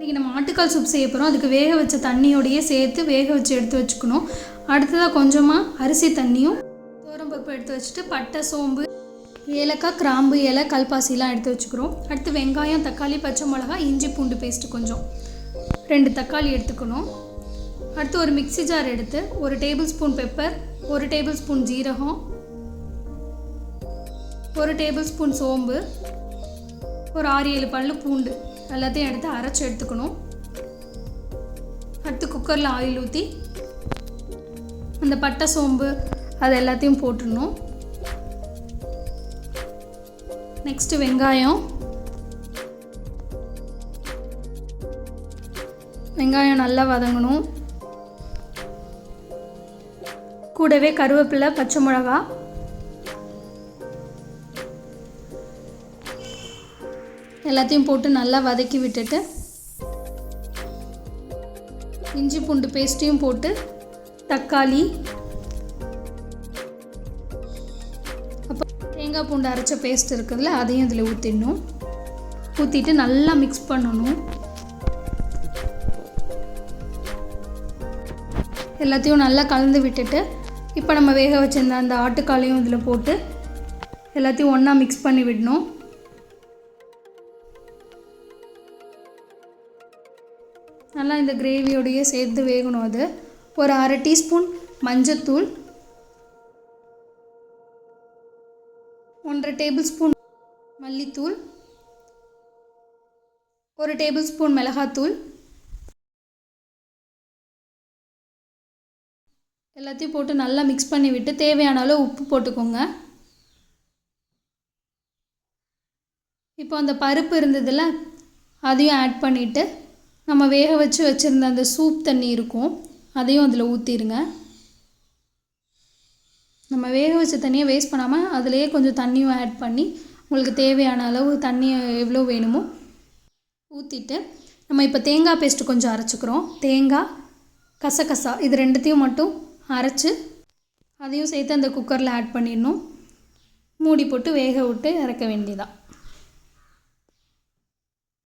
இன்றைக்கி நம்ம ஆட்டுக்கால் சூப் செய்ய போகிறோம் அதுக்கு வேக வச்ச தண்ணியோடையே சேர்த்து வேக வச்சு எடுத்து வச்சுக்கணும். அடுத்ததாக கொஞ்சமாக அரிசி தண்ணியும் தோரம்பருப்பு எடுத்து வச்சுட்டு பட்டை சோம்பு ஏலக்காய் கிராம்பு இலை கல்பாசிலாம் எடுத்து வச்சுக்கிறோம். அடுத்து வெங்காயம் தக்காளி பச்சை மிளகா இஞ்சி பூண்டு பேஸ்ட்டு கொஞ்சம். ரெண்டு தக்காளி எடுத்துக்கணும். அடுத்து ஒரு மிக்ஸி ஜார் எடுத்து ஒரு டேபிள் ஸ்பூன் பெப்பர் ஒரு டேபிள் ஸ்பூன் ஜீரகம் ஒரு டேபிள் ஸ்பூன் சோம்பு ஒரு ஆறு ஏழு பல்லு பூண்டு. எல்லாத்தையும் எடுத்து அரைச்சி எடுத்துக்கணும். அடுத்து குக்கரில் ஆயில் ஊற்றி அந்த பட்டை சோம்பு அது எல்லாத்தையும் போட்டுடணும். நெக்ஸ்ட்டு வெங்காயம். வெங்காயம் நல்லா வதங்கணும். கூடவே கருவேப்பிலை பச்சை மிளகா. எல்லாத்தையும் போட்டு நல்லா வதக்கி விட்டுட்டு இஞ்சி பூண்டு பேஸ்ட்டையும் போட்டு தக்காளி அப்போ தேங்காய் பூண்டு அரைச்ச பேஸ்ட் இருக்குதுல்ல அதையும் இதில் ஊற்றிடணும் ஊற்றிட்டு நல்லா மிக்ஸ் பண்ணணும். எல்லாத்தையும் நல்லா கலந்து விட்டுட்டு இப்போ நம்ம வேக வச்சுருந்த அந்த ஆட்டுக்காலையும் இதில் போட்டு எல்லாத்தையும் ஒன்றா மிக்ஸ் பண்ணி விடணும். நல்லா இந்த கிரேவியோடையே சேர்த்து வேகணும் அது. ஒரு அரை டீஸ்பூன் மஞ்சத்தூள். ஒன்றரை டேபிள் ஸ்பூன் மல்லித்தூள். ஒரு டேபிள் ஸ்பூன் மிளகாத்தூள். எல்லாத்தையும் போட்டு நல்லா மிக்ஸ் பண்ணி விட்டு தேவையான அளவு உப்பு போட்டுக்கோங்க. இப்போ அந்த பருப்பு இருந்ததில் அதையும் ஆட் பண்ணிவிட்டு நம்ம வேக வச்சு வச்சுருந்த அந்த சூப் தண்ணி இருக்கும் அதையும் அதில் ஊற்றிடுங்க நம்ம வேக வச்ச தண்ணியை வேஸ்ட் பண்ணாமல் அதிலேயே கொஞ்சம் தண்ணியும் ஆட் பண்ணி உங்களுக்கு தேவையான அளவு தண்ணி எவ்வளோ வேணுமோ ஊற்றிட்டு நம்ம இப்போ தேங்காய் பேஸ்ட்டு கொஞ்சம் அரைச்சிக்கிறோம். தேங்காய் கசகசா இது ரெண்டுத்தையும் மட்டும் அரைச்சி அதையும் சேர்த்து அந்த குக்கரில் ஆட் பண்ணிடணும். மூடி போட்டு வேக விட்டு இறக்க வேண்டியதான்